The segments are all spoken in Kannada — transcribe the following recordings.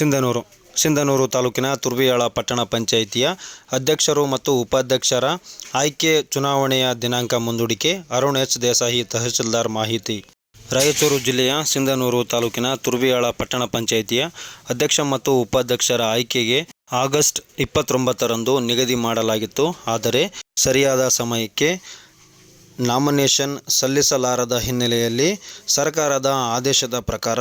ಸಿಂಧನೂರು. ಸಿಂಧನೂರು ತಾಲೂಕಿನ ತುರ್ವಿಯಾಳ ಪಟ್ಟಣ ಪಂಚಾಯಿತಿಯ ಅಧ್ಯಕ್ಷರು ಮತ್ತು ಉಪಾಧ್ಯಕ್ಷರ ಆಯ್ಕೆ ಚುನಾವಣೆಯ ದಿನಾಂಕ ಮುಂದೂಡಿಕೆ, ಅರುಣ್ ಎಚ್. ದೇಸಾಯಿ ತಹಶೀಲ್ದಾರ್ ಮಾಹಿತಿ. ರಾಯಚೂರು ಜಿಲ್ಲೆಯ ಸಿಂಧನೂರು ತಾಲೂಕಿನ ತುರ್ವಿಯಾಳ ಪಟ್ಟಣ ಪಂಚಾಯಿತಿಯ ಅಧ್ಯಕ್ಷ ಮತ್ತು ಉಪಾಧ್ಯಕ್ಷರ ಆಯ್ಕೆಗೆ ಆಗಸ್ಟ್ ಇಪ್ಪತ್ತೊಂಬತ್ತರಂದು ನಿಗದಿ ಮಾಡಲಾಗಿತ್ತು. ಆದರೆ ಸರಿಯಾದ ಸಮಯಕ್ಕೆ ನಾಮಿನೇಷನ್ ಸಲ್ಲಿಸಲಾರದ ಹಿನ್ನೆಲೆಯಲ್ಲಿ ಸರ್ಕಾರದ ಆದೇಶದ ಪ್ರಕಾರ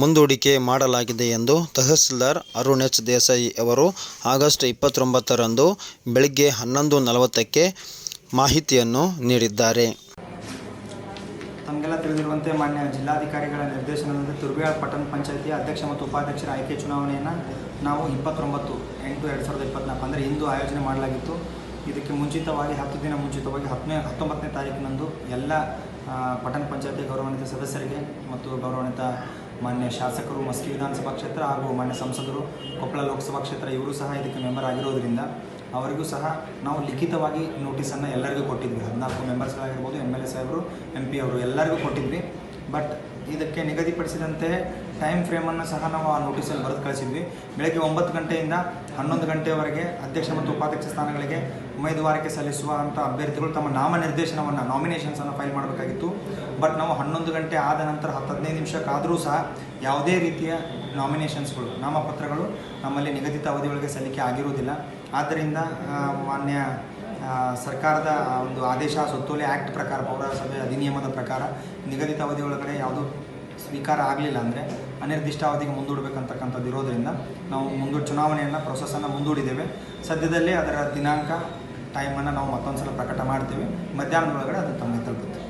ಮುಂದೂಡಿಕೆ ಮಾಡಲಾಗಿದೆ ಎಂದು ತಹಸೀಲ್ದಾರ್ ಅರುಣ್ ಎಚ್ ದೇಸಾಯಿ ಅವರು ಆಗಸ್ಟ್ ಇಪ್ಪತ್ತೊಂಬತ್ತರಂದು ಬೆಳಗ್ಗೆ ಹನ್ನೊಂದು ನಲವತ್ತಕ್ಕೆ ಮಾಹಿತಿಯನ್ನು ನೀಡಿದ್ದಾರೆ. ತಮಗೆಲ್ಲ ತಿಳಿದಿರುವಂತೆ ಮಾನ್ಯ ಜಿಲ್ಲಾಧಿಕಾರಿಗಳ ನಿರ್ದೇಶನದಂತೆ ತುರ್ಬೇಳ ಪಟ್ಟಣ ಪಂಚಾಯಿತಿ ಅಧ್ಯಕ್ಷ ಮತ್ತು ಉಪಾಧ್ಯಕ್ಷರ ಆಯ್ಕೆ ಚುನಾವಣೆಯನ್ನು ನಾವು ಇಪ್ಪತ್ತೊಂಬತ್ತು ಎಂಟು ಎರಡು ಸಾವಿರದ ಇಪ್ಪತ್ನಾಲ್ಕು ಅಂದರೆ ಇಂದು ಆಯೋಜನೆ ಮಾಡಲಾಗಿತ್ತು. ಇದಕ್ಕೆ ಮುಂಚಿತವಾಗಿ ಹತ್ತು ದಿನ ಮುಂಚಿತವಾಗಿ ಹತ್ತನೇ, ಹತ್ತೊಂಬತ್ತನೇ ತಾರೀಕಿನಂದು ಎಲ್ಲ ಪಟ್ಟಣ ಪಂಚಾಯತಿ ಗೌರವಾನ್ವಿತ ಸದಸ್ಯರಿಗೆ ಮತ್ತು ಗೌರವಾನ್ವಿತ ಮಾನ್ಯ ಶಾಸಕರು, ಮಸ್ಕಿ ವಿಧಾನಸಭಾ ಕ್ಷೇತ್ರ ಹಾಗೂ ಮಾನ್ಯ ಸಂಸದರು, ಕೊಪ್ಪಳ ಲೋಕಸಭಾ ಕ್ಷೇತ್ರ ಇವರು ಸಹ ಇದಕ್ಕೆ ಮೆಂಬರ್ ಆಗಿರೋದ್ರಿಂದ ಅವರಿಗೂ ಸಹ ನಾವು ಲಿಖಿತವಾಗಿ ನೋಟಿಸನ್ನು ಎಲ್ಲರಿಗೂ ಕೊಟ್ಟಿದ್ವಿ. ಹದಿನಾಲ್ಕು ಮೆಂಬರ್ಸ್ಗಳಾಗಿರ್ಬೋದು ಎಂ ಎಲ್ ಎ ಸಾಹೇಬರು ಎಂ ಪಿ ಅವರು ಎಲ್ಲರಿಗೂ ಕೊಟ್ಟಿದ್ವಿ. ಬಟ್ ಇದಕ್ಕೆ ನಿಗದಿಪಡಿಸಿದಂತೆ ಟೈಮ್ ಫ್ರೇಮನ್ನು ಸಹ ನಾವು ಆ ನೋಟಿಸಲ್ಲಿ ಬರೆದು ಕಳಿಸಿದ್ವಿ. ಬೆಳಗ್ಗೆ ಒಂಬತ್ತು ಗಂಟೆಯಿಂದ ಹನ್ನೊಂದು ಗಂಟೆವರೆಗೆ ಅಧ್ಯಕ್ಷ ಮತ್ತು ಉಪಾಧ್ಯಕ್ಷ ಸ್ಥಾನಗಳಿಗೆ ಉಮೇದುವಾರಿಕೆ ಸಲ್ಲಿಸುವ ಅಂಥ ಅಭ್ಯರ್ಥಿಗಳು ತಮ್ಮ ನಾಮನಿರ್ದೇಶನವನ್ನು ನಾಮಿನೇಷನ್ಸನ್ನು ಫೈಲ್ ಮಾಡಬೇಕಾಗಿತ್ತು. ಬಟ್ ನಾವು ಹನ್ನೊಂದು ಗಂಟೆ ಆದ ನಂತರ ಹತ್ತು ಹದಿನೈದು ನಿಮಿಷಕ್ಕಾದರೂ ಸಹ ಯಾವುದೇ ರೀತಿಯ ನಾಮಿನೇಷನ್ಸ್ಗಳು ನಾಮಪತ್ರಗಳು ನಮ್ಮಲ್ಲಿ ನಿಗದಿತ ಅವಧಿಯೊಳಗೆ ಸಲ್ಲಿಕೆ ಆಗಿರುವುದಿಲ್ಲ. ಆದ್ದರಿಂದ ಮಾನ್ಯ ಸರ್ಕಾರದ ಒಂದು ಆದೇಶ, ಸುತ್ತೋಲೆ ಆ್ಯಕ್ಟ್ ಪ್ರಕಾರ, ಪೌರಸಭೆ ಅಧಿನಿಯಮದ ಪ್ರಕಾರ ನಿಗದಿತ ಅವಧಿ ಒಳಗಡೆ ಯಾವುದು ಸ್ವೀಕಾರ ಆಗಲಿಲ್ಲ ಅಂದರೆ ಅನಿರ್ದಿಷ್ಟ ಅವಧಿಗೆ ಮುಂದೂಡಬೇಕಂತಕ್ಕಂಥದ್ದು ಇರೋದರಿಂದ ನಾವು ಮುಂದೂಡಿ ಚುನಾವಣೆಯನ್ನು ಪ್ರೊಸೆಸನ್ನು ಮುಂದೂಡಿದ್ದೇವೆ. ಸದ್ಯದಲ್ಲೇ ಅದರ ದಿನಾಂಕ ಟೈಮನ್ನು ನಾವು ಮತ್ತೊಂದು ಸಲ ಪ್ರಕಟ ಮಾಡ್ತೀವಿ. ಮಧ್ಯಾಹ್ನದೊಳಗಡೆ ಅದು ತಮ್ಮ ತಲುಪುತ್ತೆ